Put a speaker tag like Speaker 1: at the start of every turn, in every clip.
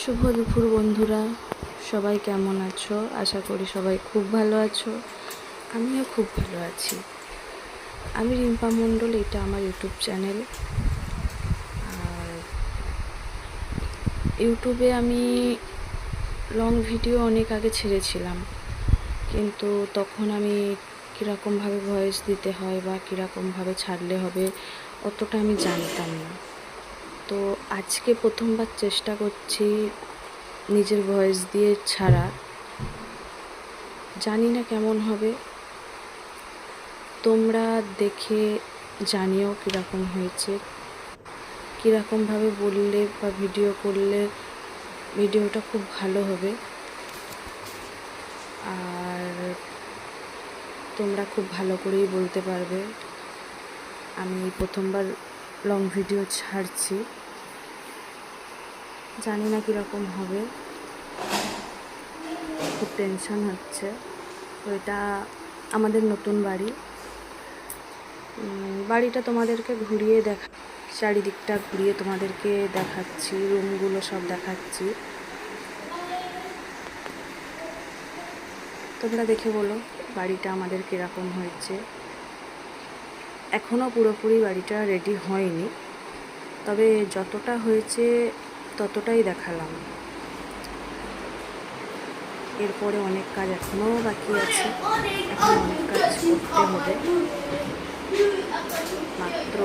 Speaker 1: শুভ দুপুর বন্ধুরা। সবাই কেমন আছো? আশা করি সবাই খুব ভালো আছো। আমিও খুব ভালো আছি। আমি রিম্পা মণ্ডল, এটা আমার ইউটিউব চ্যানেল। আর ইউটিউবে আমি লং ভিডিও অনেক আগে ছেড়েছিলাম। কিন্তু তখন আমি কীরকমভাবে ভয়েস দিতে হয় বা কীরকমভাবে ছাড়লে হবে, অতটা আমি জানতাম না। তো আজকে প্রথমবার চেষ্টা করছি নিজের ভয়েস দিয়ে ছাড়া। জানি না কেমন হবে। তোমরা দেখে জানিও কীরকম হয়েছে। কীরকমভাবে বললে বা ভিডিও করলে ভিডিওটা খুব ভালো হবে। আর তোমরা খুব ভালো করেই বলতে পারবে। আমি প্রথমবার লং ভিডিও ছাড়ছি। জানি না কীরকম হবে। খুব টেনশন হচ্ছে। তো এটা আমাদের নতুন বাড়ি। বাড়িটা তোমাদেরকে ঘুরিয়ে দেখা চারিদিকটা ঘুরিয়ে তোমাদেরকে দেখাচ্ছি রুমগুলো সব দেখাচ্ছি। তোমরা দেখে বলো বাড়িটা আমাদের কীরকম হয়েছে। এখনও পুরোপুরি বাড়িটা রেডি হয়নি। তবে যতটা হয়েছে ততটাই দেখালাম। এরপরে অনেক কাজ এখনও বাকি আছে। এখন অনেক কাজ করতে হবে। মাত্র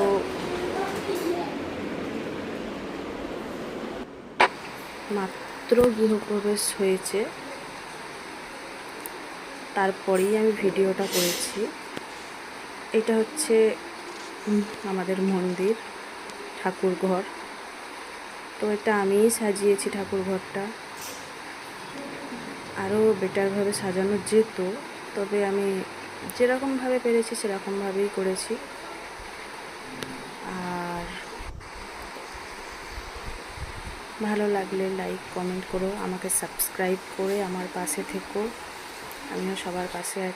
Speaker 1: মাত্র গৃহপ্রবেশ হয়েছে। তারপরেই আমি ভিডিওটা করেছি। এটা হচ্ছে আমাদের মন্দির, ঠাকুর ঘর। তো এটা আমিই সাজিয়েছি ঠাকুর ঘরটা। আরও বেটারভাবে সাজানো যেত, তবে আমি যেরকমভাবে পেরেছি সেরকমভাবেই করেছি। আর ভালো লাগলে লাইক কমেন্ট করো, আমাকে সাবস্ক্রাইব করে আমার পাশে থেকো। আমিও সবার পাশে আছি।